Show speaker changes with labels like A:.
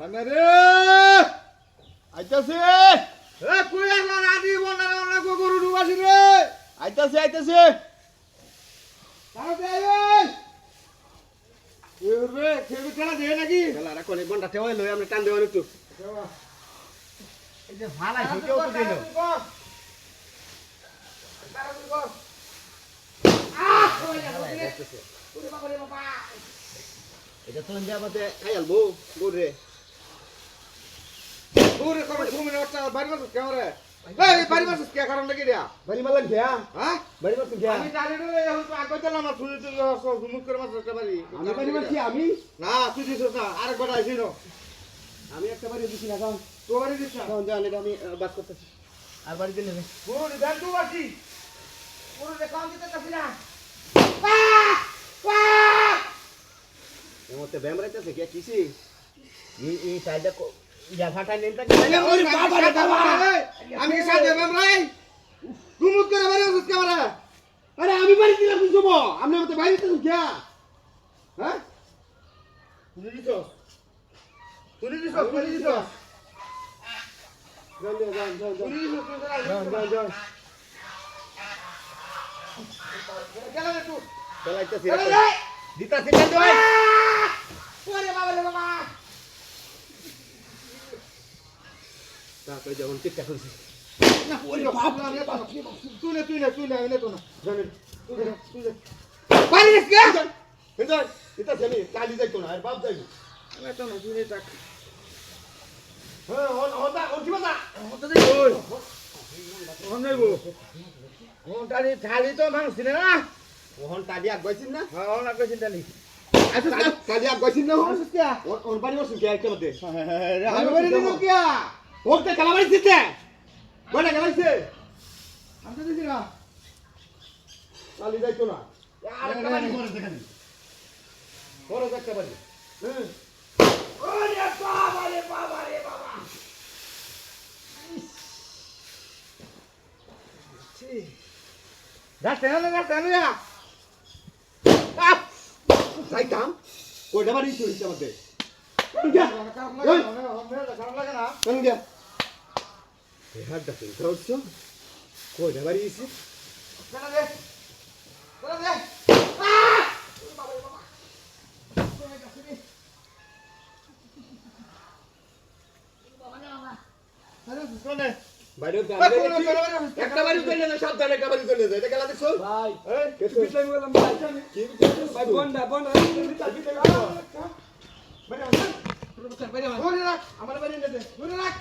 A: সামনে রে আইতাছে! এ কই আসলা রাদি বন্ডা বন্ডা কো গরু ডুবাসি রে? আইতাছে আইতাছে! তাড়াতাড়ি আয় এ রে খেলবে খেলা দে নাকি?
B: খেলা রাখো নি বন্ডা টেওয়াই লই আমরা টান দেওয়ার একটু। এই যে ভালাই কেউ তো দিল। এটা তো খাই আলবো রে।
A: ওরে কবে ঘুমে ওঠা বাড়ি বসে ক্যামেরা এই বাড়ি বসে কে কারণ লাগি রে
B: বাড়ি মারলাম খেয়া
A: হ্যাঁ?
B: বাড়ি মারতে খেয়া
A: আমি জানি রে এখন তো আগে দিলাম না তুই তুই ঘুমুক করে মাছ একটা বাড়ি।
B: আমি বাড়ি মারছি আমি?
A: না তুই দিছ না আরেক বার আইছি না
B: আমি একটা বাড়ি দিছি না কারণ
A: তো বাড়ি দিছ না?
B: কারণ জানি আমি বাস করতেছি। আর বাড়ি দিলে নেই
A: পুরো দেন তো বাসি। পুরো দিতে না।
B: ব্যায়াম রাইতেছে কে কিসি? এই এই সাইডটা
A: আমি করে বাড়ি বসে ক্যামেরা
B: আরে আমি বাড়ি দিলাম তুমি যাব আমি মতে বাড়ি দিতে খেয়া
A: হ্যাঁ? তুই দিছ? তুই দিছ? তুই দিছ?
B: যান যান যান
A: তুই দিছ
B: যান যান যান
A: কেলা রে তুই
B: চালাইতেছি
A: কেলা রে
B: দিতাছি কাজ ভাই
A: ওরে বাবা রে বাবা
B: তারপরে যখন টিকটা করছি
A: তুই না তুই না তুই না এনে তো না
B: জানেন
A: তুই তুই না
B: কিন্তু এটা জানি কালি যাইতো না আর বাপ যাইবো
A: এনে তো না তুই না টাক
B: হ্যাঁ
A: ওই তো না
B: ওহন আগ না
A: হ্যাঁ
B: আচ্ছা আগ না ওন বাড়ি বসুন কে একটা মধ্যে
A: আমি বাড়ি দিল কে
B: ওকে কালা দিতে বড় গেলাইছে
A: আমি দিছি না।
B: কালি যাইতো না। আর একটা বাড়ি করে দেখানি বড় একটা বাড়ি হ্যাঁ
A: ওরে বাবা রে বাবা রে বাবা। ডাক্তার না ডাক্তার না
B: যাইতাম। কয়টা বাড়ি চলিছে আমাদের? এহার দেখুন ধরছো কয়টা বাড়ি
A: বসে?
B: একটা বাড়ি চলে যায় সাবধানে একটা বাড়ি চলে যায় এটা গেলা
C: ভাই
B: কি
A: না, আমার বাইরে রাখ ধরে রাখ